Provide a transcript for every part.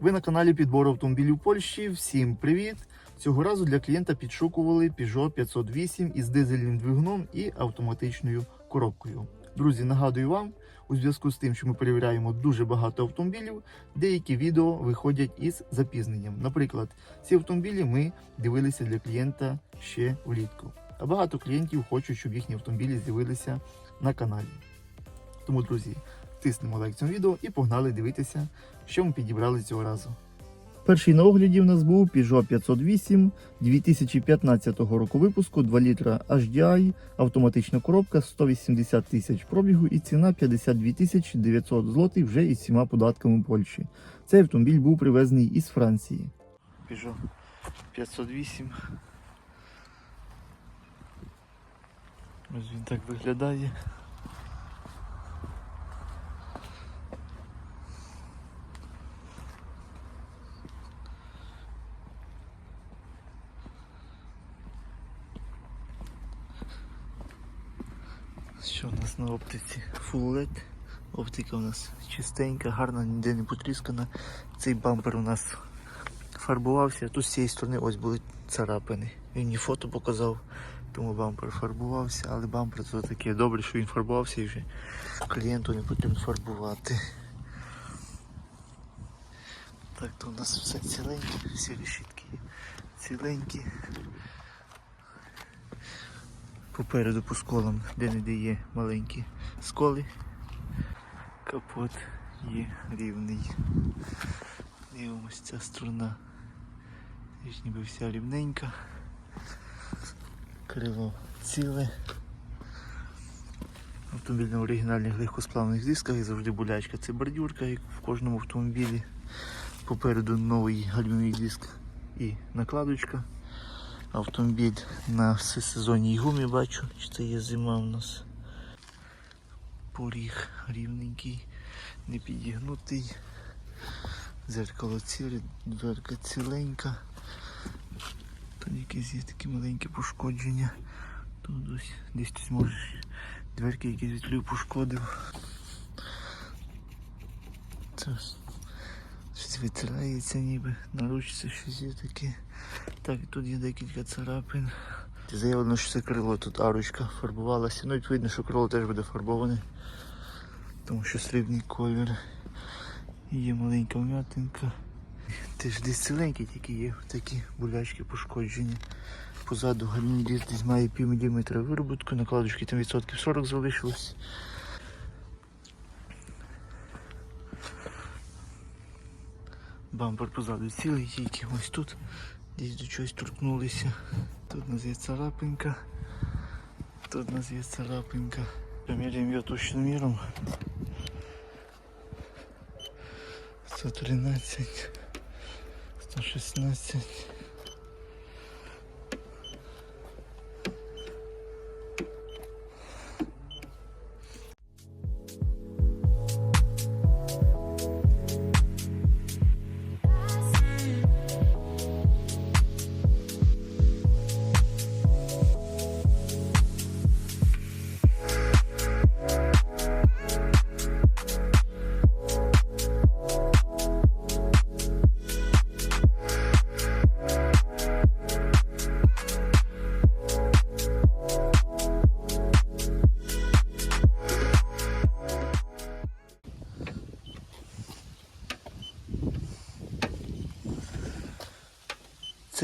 Ви на каналі підбору автомобілів Польщі. Всім привіт! Цього разу для клієнта підшукували Peugeot 508 із дизельним двигуном і автоматичною коробкою. Друзі, нагадую вам, у зв'язку з тим, що ми перевіряємо дуже багато автомобілів, деякі відео виходять із запізненням. Наприклад, ці автомобілі ми дивилися для клієнта ще влітку. А багато клієнтів хочуть, щоб їхні автомобілі з'явилися на каналі. Тому, друзі, тиснемо лайк цьому відео і погнали дивитися, що ми підібрали цього разу. Перший на огляді в нас був Peugeot 508 2015 року випуску 2 літра HDI, автоматична коробка 180 тисяч пробігу і ціна 52 тисячі 900 злотих вже із всіма податками Польщі. Цей автомобіль був привезений із Франції. Peugeot 508. Ось він так виглядає. Що у нас на оптиці? LED. Оптика у нас чистенька, гарна, ніде не потріскана. Цей бампер у нас фарбувався. Тут з цієї сторони ось були царапини. Він мені фото показав, тому бампер фарбувався, але бампер це таке добре, що він фарбувався і вже клієнту не потрібно фарбувати. Так, то у нас все ціленьке, всі решітки ціленькі. Попереду по сколам, де не де є маленькі сколи. Капот є рівний. Дивимось ця сторона. Теж ніби вся рівненька. Крило ціле. Автомобіль на оригінальних легкосплавних дисках і завжди болячка. Це бордюрка, як в кожному автомобілі. Попереду новий гальмівний диск і накладочка. Автомобіль на всесезонній гумі бачу, чи це є зима у нас. Поріг рівненький, не підігнутий. Зеркало ціле, дверка ціленька. Тут якісь є такі маленькі пошкодження. Тут ось десь хтось може дверки якісь вітлів пошкодив. Це щось витирається ніби, на ручці щось є таке. Так, тут є декілька царапин. Заявлено, що це крило тут арочка фарбувалася. Ну, відповідно, що крило теж буде фарбоване, тому що срібний колір. Є маленька вмятинка. Теж десь ціленький, тільки є такі болячки пошкодження. Позаду гальмівний диск десь має пів міліметра вироботку, накладочки там відсотків 40 залишилось. Бампер позаду цілий, тільки ось тут десь до чогось торкнулися. Тут у нас є царапинка. Тут у нас є царапинка. Поміряємо його точним міром. 113, 116.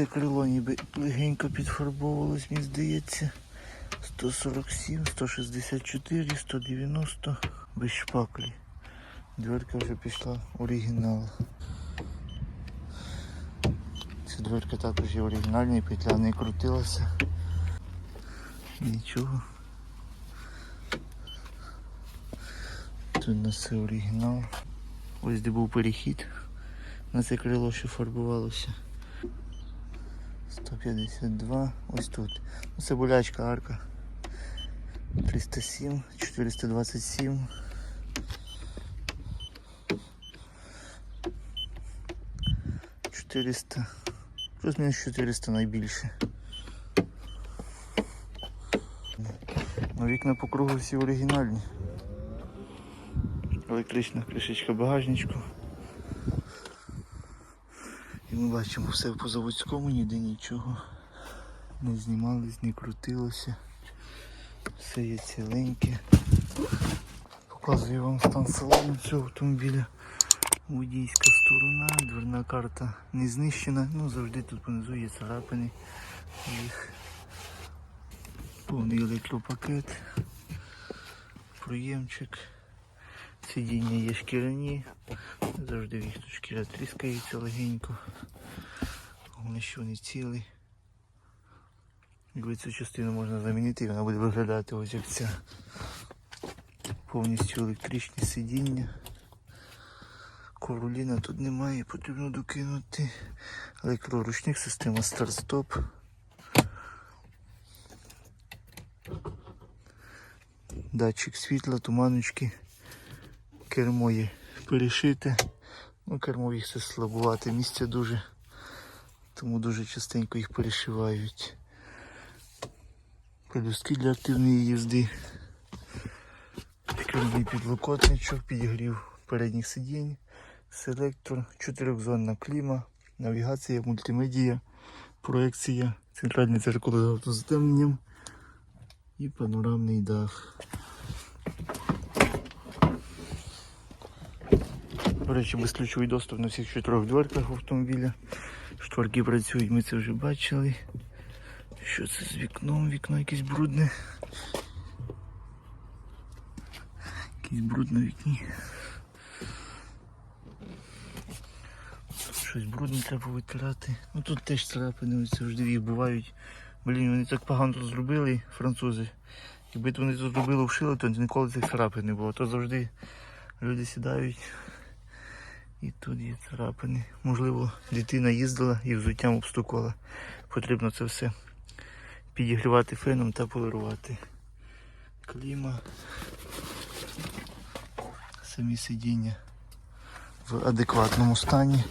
Це крило ніби легенько підфарбовувалось, мені здається. 147, 164, 190 без шпаклі. Дверка вже пішла оригінал. Ця дверка також є оригінальна петля не крутилася. Нічого. Тут у нас оригінал. Ось де був перехід на це крило, що фарбувалося. 152, ось тут. Ну, Це болячка арка. 307, 427. Чотириста. Плюс-мінус 400 найбільше. Ну, вікна по кругу всі оригінальні. Електрична кришечка багажничку. І ми бачимо все по заводському, ніде нічого не знімалось, не крутилося. Все є ціленьке. Показую вам стан салону цього автомобіля. Водійська сторона, дверна карта не знищена, ну завжди тут понизу є царапини. Їх повний електропакет, проємчик, сидіння є шкіряні, завжди в їх тріскається легенько. Головне, що вони цілі. Якби цю частину можна замінити, вона буде виглядати ось як ця. Повністю електричні сидіння. Короліна тут немає, потрібно докинути. Електроручник, система старт-стоп. Датчик світла, туманочки. Кермо є перешите. Ну, кермо це слабувати місця дуже. Тому дуже частенько їх перешивають. Пелюстки для активної їзди. Керний підлокотничок, підігрів передніх сидінь, селектор, чотирьохзонна кліма, навігація, мультимедія, проекція, центральне дзеркало з і панорамний дах. До речі, безключовий доступ на всіх чотирьох дверках автомобіля. Шторки працюють, ми це вже бачили. Що це з вікном? Вікно якесь брудне. Якийсь бруд на вікні. Щось брудне треба витирати. Ну тут теж царапини, завжди їх бувають. Блін, вони так погано зробили, французи. Якби вони тут зробили вшили, то ніколи цих царапин не було. То завжди люди сідають і тут є царапини. Можливо, дитина їздила і взуттям обстукувала. Потрібно це все підігрівати феном та полирувати. Кліма. Самі сидіння в адекватному стані.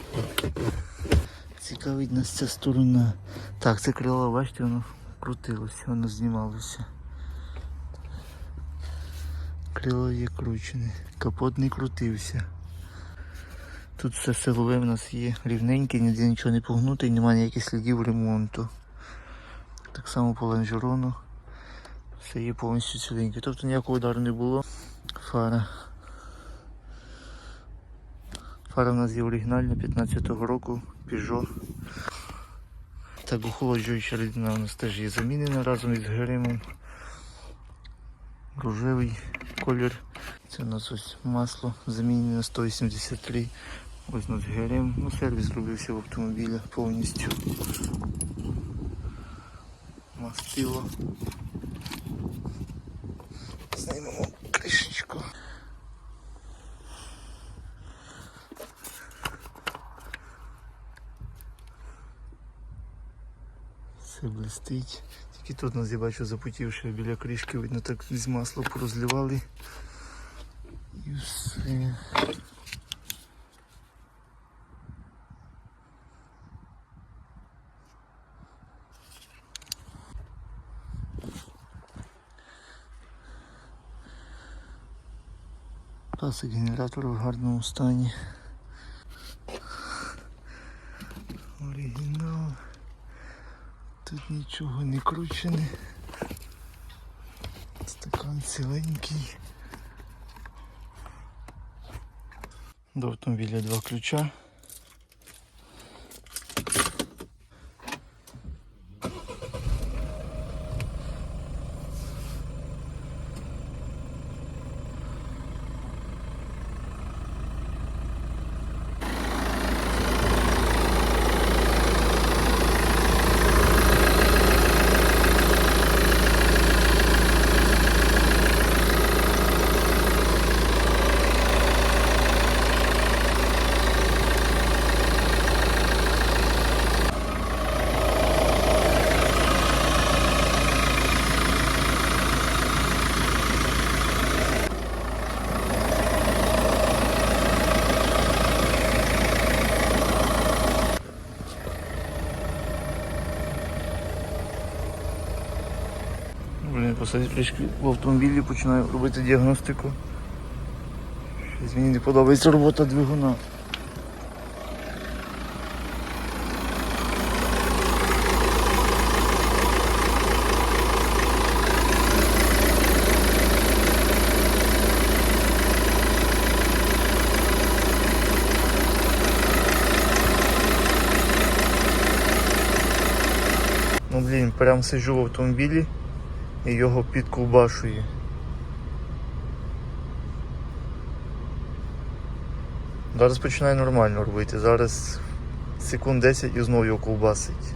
Цікавить нас ця сторона. Так, це крило, бачите, воно крутилося, воно знімалося. Крило є кручене, капот не крутився. Тут все силове в нас є рівненьке, ніде нічого не погнуте і немає ніяких слідів ремонту. Так само по лонжерону. Все є повністю ціленьке. Тобто ніякого удару не було. Фара. Фара в нас є оригінальна 15-го року Peugeot. Так, охолоджуюча рідина у нас теж є замінена разом із гримом. Рожевий колір. Це у нас ось масло замінене на 183. Ось нас грим. Ну, сервіс зробився в автомобілі повністю. Мастило. Знімемо кришечку. Все блистить. Тільки тут нас я бачу запотівши біля кришки, видно так з масло порозливали. І все. Пасик генератора в гарному стані. Оригінал. Тут нічого не кручене. Стакан ціленький. До автомобіля два ключа. сидить трішки в автомобілі, починаю робити діагностику. Щось мені не подобається робота двигуна. Ну блін, прям сижу в автомобілі і його підковбашує. Зараз починає нормально робити. Зараз секунд 10 і знову його ковбасить.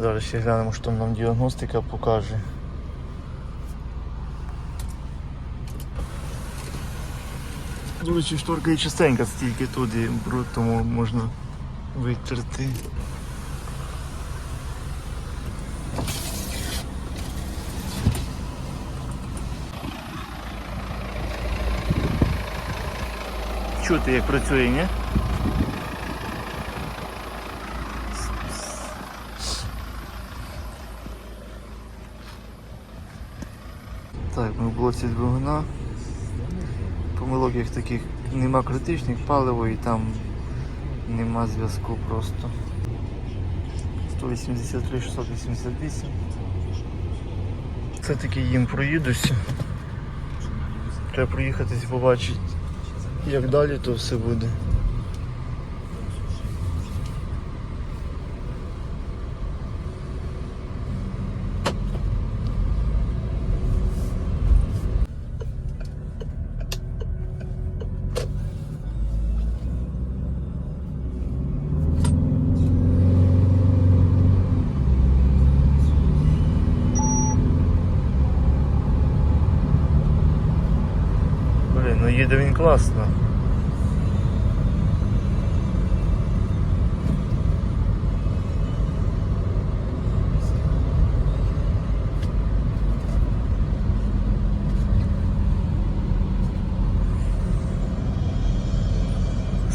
Зараз ще глянемо, що нам діагностика покаже. До шторка і чистенька, стільки тут і бруд, тому можна витерти. Чути, як працює, ні? Так, ми в блоці двигуна. Помилок як таких нема критичних, паливо і там нема зв'язку просто. 183, 688. Все-таки їм проїдуся. Треба проїхатись, побачити, як далі то все буде. Ну їде він класно.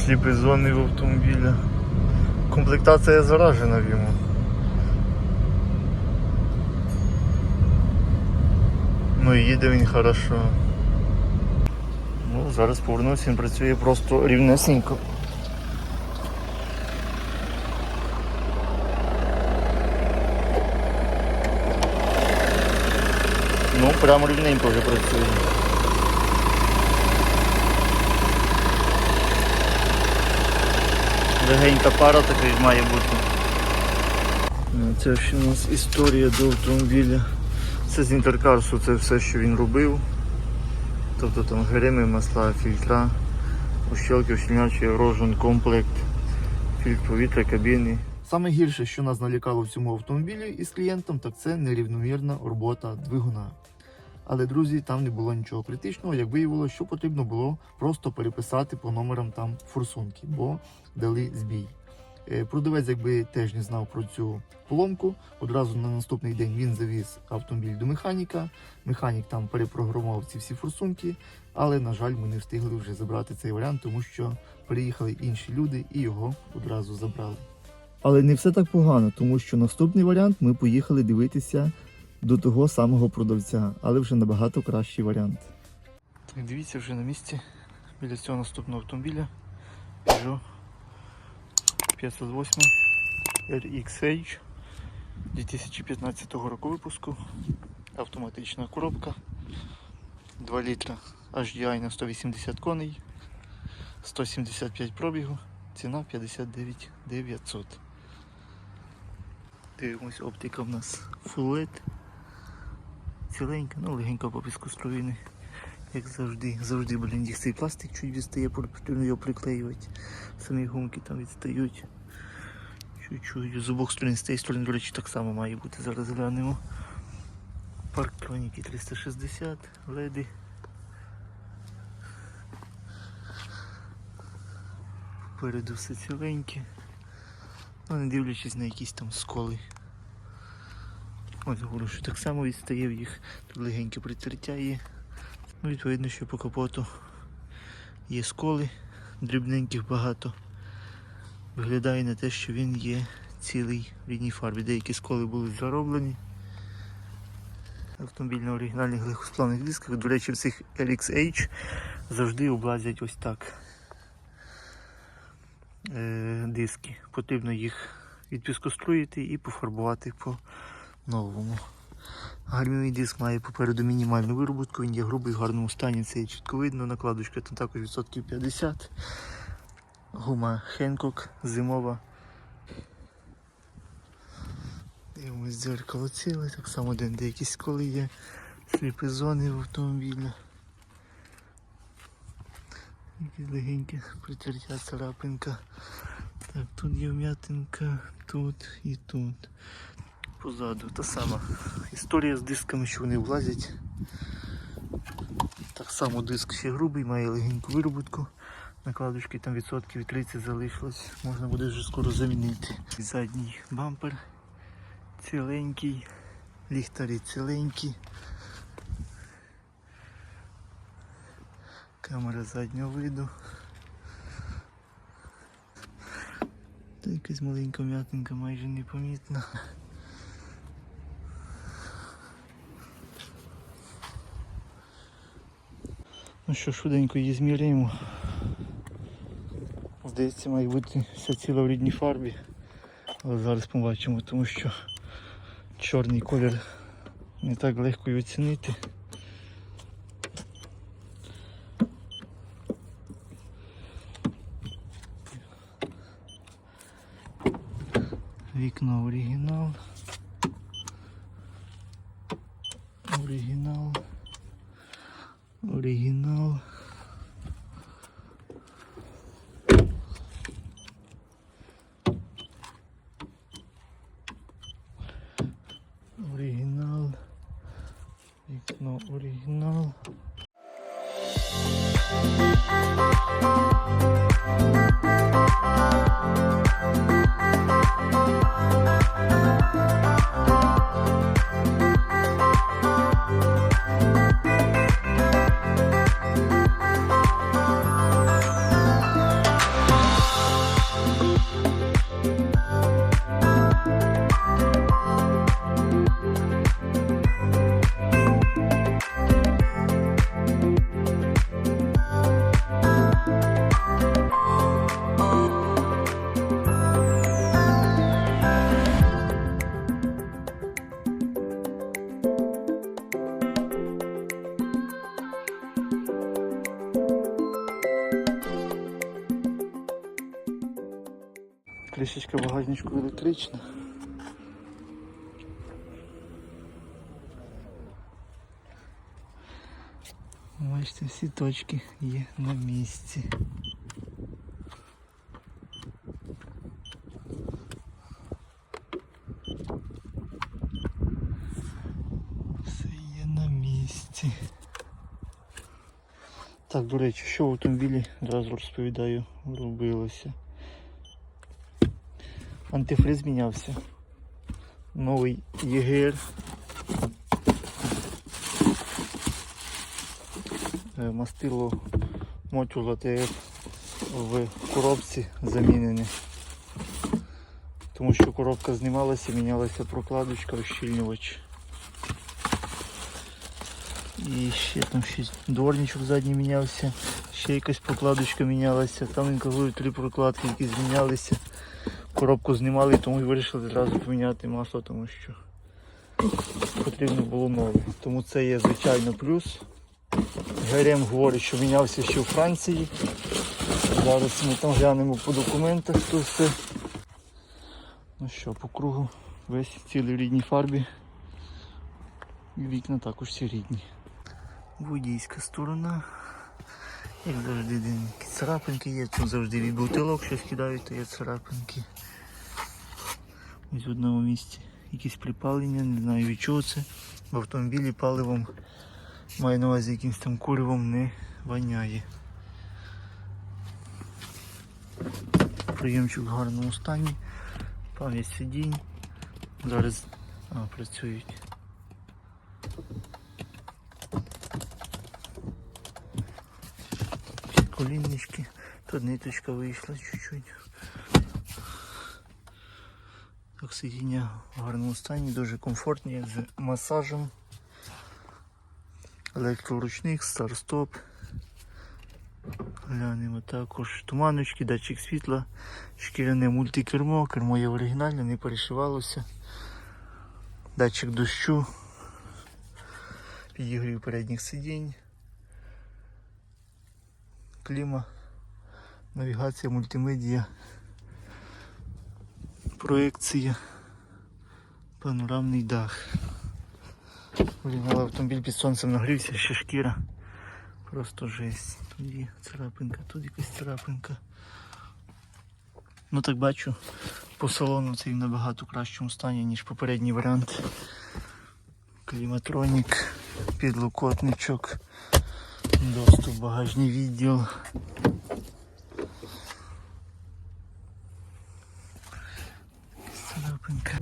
Сліпі зони в автомобіля. Комплектація заражена в йому. Ну і їде він хорошо. Ну, зараз повернуся, він працює просто рівнесенько. Ну, прямо рівненько вже працює. Легенька пара така має бути. Ну, Це ще у нас історія до автомобіля. Це з інтеркарсу, це все, що він робив. Тобто там грими, масла, фільтра, ущелки, ущільнячі, рожен, комплект, фільтр повітря, кабіни. Саме гірше, що нас налякало в цьому автомобілі із клієнтом, так це нерівномірна робота двигуна. Але, друзі, там не було нічого критичного, як виявилося, що потрібно було просто переписати по номерам там форсунки, бо дали збій. Е, Продавець якби теж не знав про цю поломку. Одразу на наступний день він завіз автомобіль до механіка. Механік там перепрограмував ці всі форсунки, але, на жаль, ми не встигли вже забрати цей варіант, тому що приїхали інші люди і його одразу забрали. Але не все так погано, тому що наступний варіант ми поїхали дивитися до того самого продавця, але вже набагато кращий варіант. Так, дивіться вже на місці біля цього наступного автомобіля Peugeot 508 RXH 2015 року випуску. Автоматична коробка 2 літра HDI на 180 коней, 175 пробігу, ціна 59 900. Дивимось, оптика в нас Full LED. Ціленька, ну легенько по піску струїни. Як завжди, завжди, блін, їх цей пластик чуть відстає, потрібно його приклеювати. Самі гумки там відстають. Чуть-чуть. З обох сторон, з тієї сторони, до речі, так само має бути. Зараз глянемо. Парктроніки 360, леди. Попереду все ціленьке. Ну, не дивлячись на якісь там сколи. Ось що так само відстає в їх. Тут легеньке притертя є. Ну, відповідно, що по капоту є сколи, дрібненьких багато. Виглядає на те, що він є цілий в рідній фарбі. Деякі сколи були зароблені. Автомобіль на оригінальних легкосплавних дисках. До речі, в цих LXH завжди облазять ось так е, диски. Потрібно їх відпіскоструїти і пофарбувати по новому. Гальмівий диск має попереду мінімальну вироботку, він є грубий, в гарному стані, це і чітко видно, накладочка там також відсотків 50. Гума Хенкок зимова. Дивимось дзеркало ціле, так само де якісь коли є сліпі зони в автомобілі. Якісь легенькі притертя царапинка. Так, тут є вм'ятинка, тут і тут. Позаду та сама історія з дисками, що вони влазять. Так само диск ще грубий, має легеньку вироботку. Накладочки там відсотків 30 залишилось, можна буде вже скоро замінити. Задній бампер ціленький, ліхтарі ціленькі. Камера заднього виду. Та якась маленька м'ятинка майже непомітна. Ну що, швиденько її зміряємо. Здається, має бути вся ціла в рідній фарбі. Але зараз побачимо, тому що чорний колір не так легко і оцінити. Вікно. Оригінал. Оригінал. Оригінал. Вікно оригінал. Кришечка багажничку електрична. Бачите, всі точки є на місці. Все є на місці. Так, до речі, що в автомобілі одразу розповідаю, робилося. Антифриз мінявся. Новий ЄГР. Е, Мастило мотюла ТФ в коробці замінене. Тому що коробка знімалася, мінялася прокладочка, ощільнювач. І ще там щось дворничок задній мінявся, ще якась прокладочка мінялася. Там кажу, три прокладки, які змінялися коробку знімали, тому і вирішили одразу поміняти масло, тому що потрібно було нове. Тому це є звичайно плюс. ГРМ говорить, що мінявся ще у Франції. Зараз ми там глянемо по документах то все. Ну що, по кругу весь в рідній фарбі. І вікна також всі рідні. Водійська сторона. Як завжди царапинки є, тут завжди від бутилок щось кидають, то є царапинки. Ось в одному місці якісь припалення, не знаю від чого це. В автомобілі паливом маю на увазі якимось там куривом не воняє. Приємчик в гарному стані, пам'ять сидінь. Зараз а, працюють. Коліннички. Тут ниточка вийшла чуть-чуть. Так, сидіння в гарному стані, дуже комфортні, з масажем. Електроручник, старт-стоп. Глянемо також туманочки, датчик світла, шкіряне мультикермо, кермо є оригінальне, не перешивалося. Датчик дощу, підігрів передніх сидінь, кліма, навігація, мультимедія, проекція, Панорамний дах. Блін, але автомобіль під сонцем нагрівся, ще шкіра. Просто жесть. Тут є царапинка, тут якась царапинка. Ну так бачу, по салону цей в набагато кращому стані, ніж попередній варіант. Кліматронік, підлокотничок, доступ багажний відділ. Царапинка.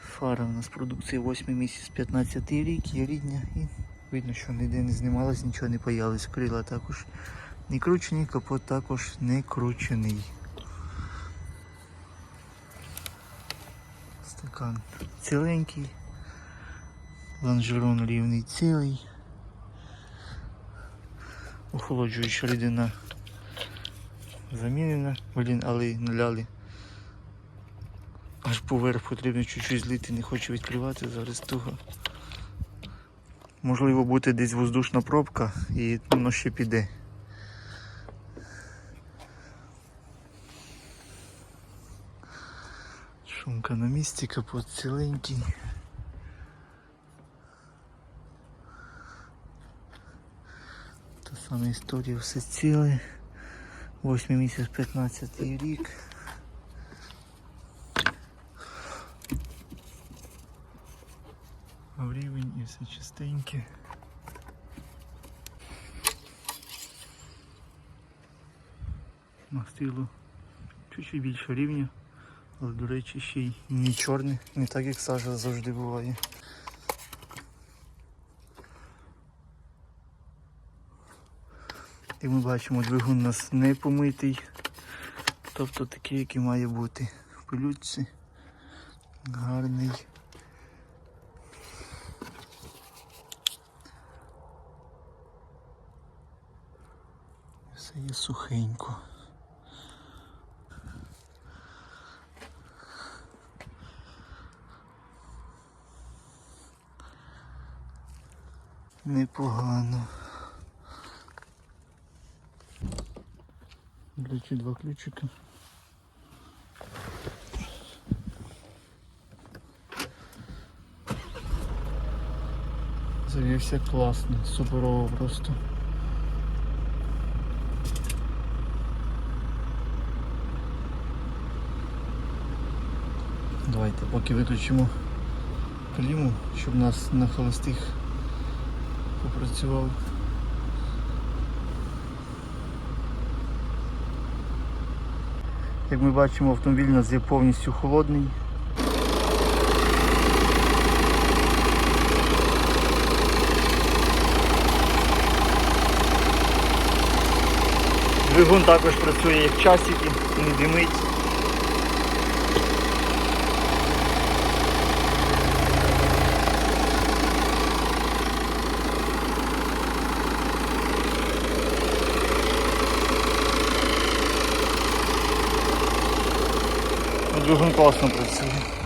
Фара у нас продукція 8 місяць 15 рік, є рідня і видно, що ніде не знімалось, нічого не появилось. Крила також не кручені, капот також не кручений. Стакан ціленький, лонжерон рівний цілий, охолоджуюча рідина замінена, блін, але наляли Аж поверх потрібно чуть-чуть злити, не хочу відкривати зараз того. Можливо, буде десь воздушна пробка і воно ще піде. Шумка на місці, капот ціленький. Та сама історія, все ціле. 8 місяць 15 рік. в рівень і все чистеньке. Мастило чуть-чуть більше рівня, до речі ще й не чорне, не так як сажа завжди буває. І ми бачимо, двигун у нас не помитий, тобто такий, який має бути в пилючці. Гарний. Все є сухенько. Непогано. Речі, два ключика. Завівся класно, суперово просто. Давайте поки виключимо кліму, щоб нас на холостих попрацював. Як ми бачимо, автомобіль у нас є повністю холодний. Двигун також працює як часики, не димить. Двигун класно працює.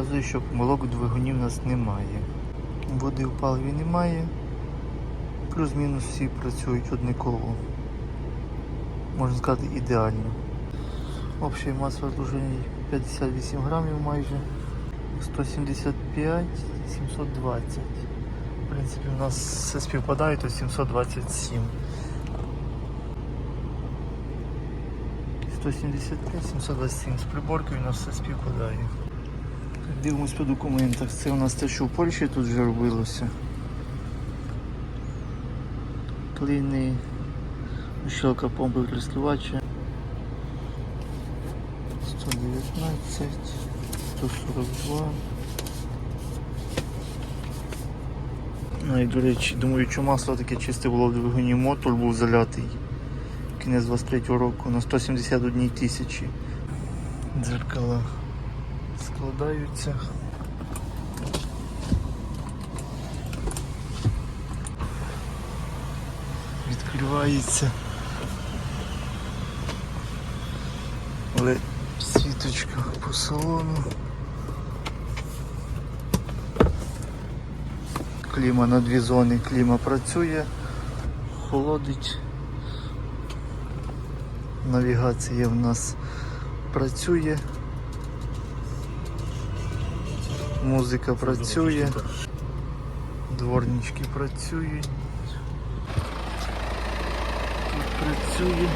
Показує, що помилок у двигуні в нас немає. Води в паливі немає. Плюс-мінус всі працюють однаково. Можна сказати ідеально. Общий маса розложення 58 грамів майже. 175, 720. В принципі, у нас все співпадає, то 727. 175, 727 з приборкою у нас все співпадає. Дивимось по документах. Це у нас те, що в Польщі тут вже робилося. клини, щелка помпи прискривача. 119, 142. Ну і до речі, думаю, що масло таке чисте було в двигуні, мотор був залятий. Кінець 23 року на 171 тисячі. Дзеркала складаються. Відкривається. Але світочка по салону. Кліма на дві зони, кліма працює, холодить. Навігація в нас працює. Музика працює. Дворнички працюють. Тут працює.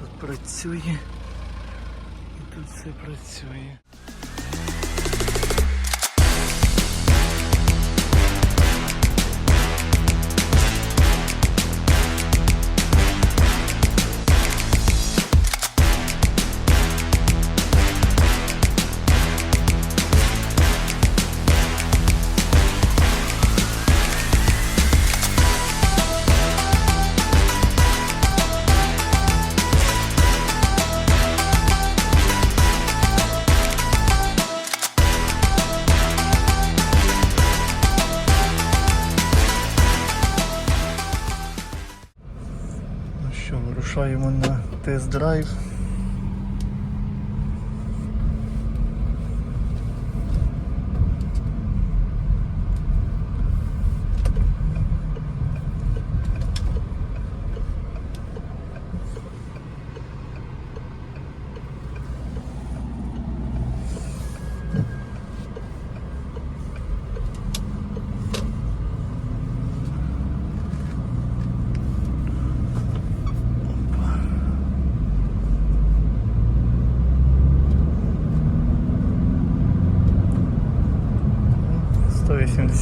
Тут працює. І тут все працює. Вирушаємо на тест-драйв. —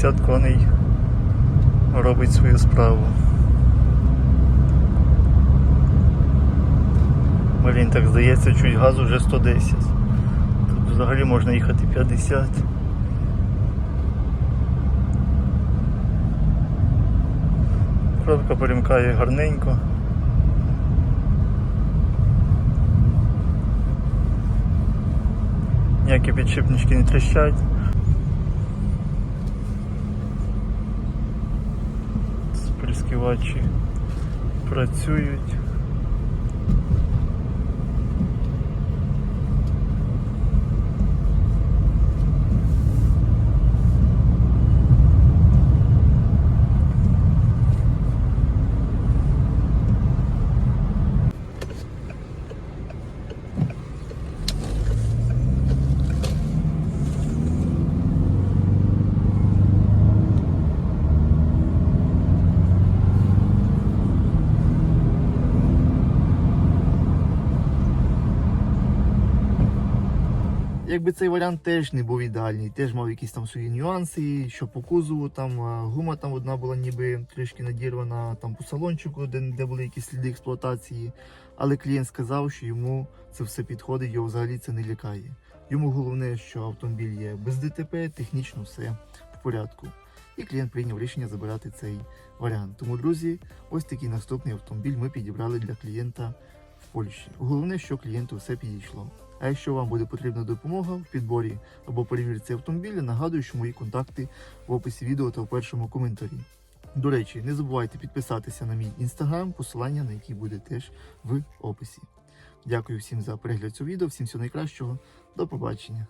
180 коней робить свою справу. Блін, так здається, чуть газу вже 110. Тут взагалі можна їхати 50. Коробка перемкає гарненько. Ніякі підшипнички не тріщать. Сприскивачі працюють. Якби цей варіант теж не був ідеальний, теж мав якісь там свої нюанси, що по кузову, там гума там одна була ніби трішки надірвана, там по салончику, де, де були якісь сліди експлуатації. Але клієнт сказав, що йому це все підходить, його взагалі це не лякає. Йому головне, що автомобіль є без ДТП, технічно все в порядку. І клієнт прийняв рішення забирати цей варіант. Тому, друзі, ось такий наступний автомобіль ми підібрали для клієнта в Польщі. Головне, що клієнту все підійшло. А якщо вам буде потрібна допомога в підборі або перевірці автомобіля, нагадую, що мої контакти в описі відео та в першому коментарі. До речі, не забувайте підписатися на мій інстаграм, посилання на який буде теж в описі. Дякую всім за перегляд цього відео, всім всього найкращого. До побачення.